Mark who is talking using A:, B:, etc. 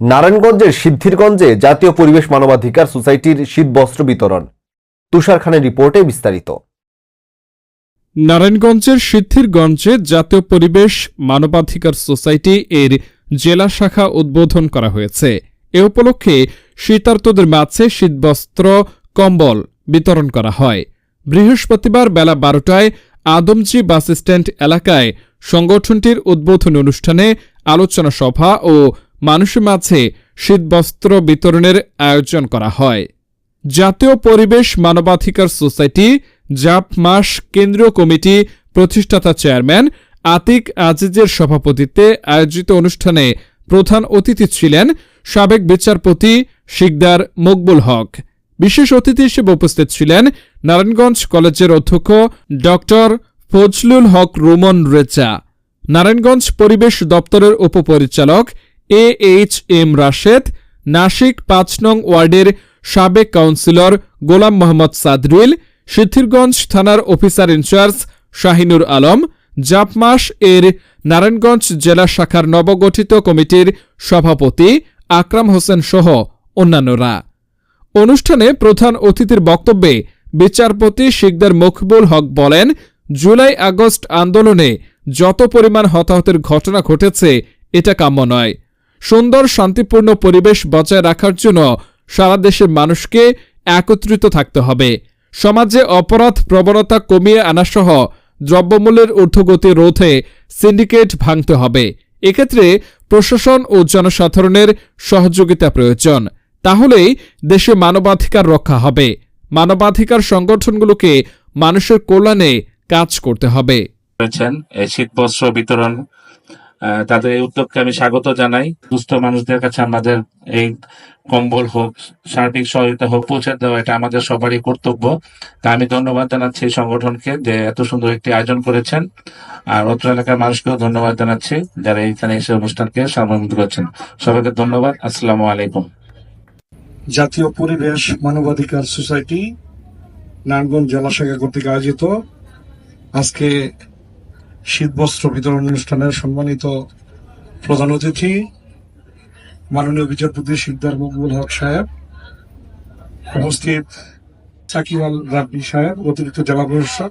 A: নারায়ণগঞ্জের সিদ্ধিরগঞ্জে জাতীয় পরিবেশ মানবাধিকার সোসাইটির শীতবস্ত্র বিতরণ। তুষার খানের রিপোর্টে বিস্তারিত।
B: নারায়ণগঞ্জের সিদ্ধিরগঞ্জে জাতীয় পরিবেশ মানবাধিকার সোসাইটি এর জেলা শাখা উদ্বোধন করা হয়েছে। এ উপলক্ষে শীতার্তদের মাঝে শীতবস্ত্র, কম্বল বিতরণ করা হয়। বৃহস্পতিবার বেলা বারোটায় আদমজি বাস স্ট্যান্ড এলাকায় সংগঠনটির উদ্বোধনী অনুষ্ঠানে আলোচনা সভা ও মানুষের মাঝে শীতবস্ত্র বিতরণের আয়োজন করা হয়। জাতীয় পরিবেশ মানবাধিকার সোসাইটি, জাপ মাস কেন্দ্রীয় কমিটি প্রতিষ্ঠাতা চেয়ারম্যান আতিক আজিজের সভাপতিত্বে আয়োজিত অনুষ্ঠানে প্রধান অতিথি ছিলেন সাবেক বিচারপতি শিকদার মকবুল হক। বিশেষ অতিথি হিসেবে উপস্থিত ছিলেন নারায়ণগঞ্জ কলেজের অধ্যক্ষ ডক্টর ফজলুল হক রুমন রেচা নারায়ণগঞ্জ পরিবেশ দপ্তরের উপপরিচালক এ এইচ এম রাশেদ, নাসিক পাঁচ নং ওয়ার্ডের সাবেক কাউন্সিলর গোলাম মোহাম্মদ সাদরুল, সিদ্ধিরগঞ্জ থানার officer in charge Shahinur Alam, জাপমাস এর নারায়ণগঞ্জ জেলা শাখার নবগঠিত কমিটির সভাপতি আকরাম হোসেন সহ অন্যান্যরা। অনুষ্ঠানে প্রধান অতিথির বক্তব্যে বিচারপতি শিকদার মকবুল হক বলেন, জুলাই আগস্ট আন্দোলনে যত পরিমাণ হতাহতের ঘটনা ঘটেছে, এটা কাম্য নয়। সুন্দর, শান্তিপূর্ণ পরিবেশ বজায় রাখার জন্য সারা দেশের মানুষকে একত্রিত থাকতে হবে। সমাজে অপরাধ প্রবণতা কমিয়ে আনাসহ দ্রব্যমূল্যের ঊর্ধ্বগতি রোধে সিন্ডিকেট ভাঙতে হবে। এক্ষেত্রে প্রশাসন ও জনসাধারণের সহযোগিতা প্রয়োজন। তাহলেই দেশে মানবাধিকার রক্ষা হবে। মানবাধিকার সংগঠনগুলোকে মানুষের কল্যাণে কাজ করতে হবে।
C: শীতবস্ত্র বিতরণ তাদের এই উদ্যোগকে আমি স্বাগত জানাই। দুস্থ মানুষদের কাছে আমাদের এই কম্বল হোক, সার্বিক সহায়তা হোক, পৌঁছে দেওয়া, এটা আমাদের সবারই কর্তব্য। তা আমি ধন্যবাদ জানাচ্ছি এই সংগঠনকে যে এত সুন্দর একটি আয়োজন করেছেন। আর অত্র এলাকার মানুষকেও ধন্যবাদ জানাচ্ছি যারা এইখানে এসে অনুষ্ঠানকে সামগ্রিক করছেন। সবাইকে ধন্যবাদ। আসসালামু আলাইকুম।
D: জাতীয় পরিবেশ মানবাধিকার সোসাইটি নারায়ণগঞ্জ জেলা শাখা কর্তৃক আয়োজিত আজকে শীতবস্ত্র বিতরণ অনুষ্ঠানের সম্মানিত প্রধান অতিথি, মাননীয় বিচারপতি সিদ্ধার মকবুল হক সাহেব, উপস্থিত সাকিব আল রাব্বি সাহেব, অতিরিক্ত জেলা প্রশাসক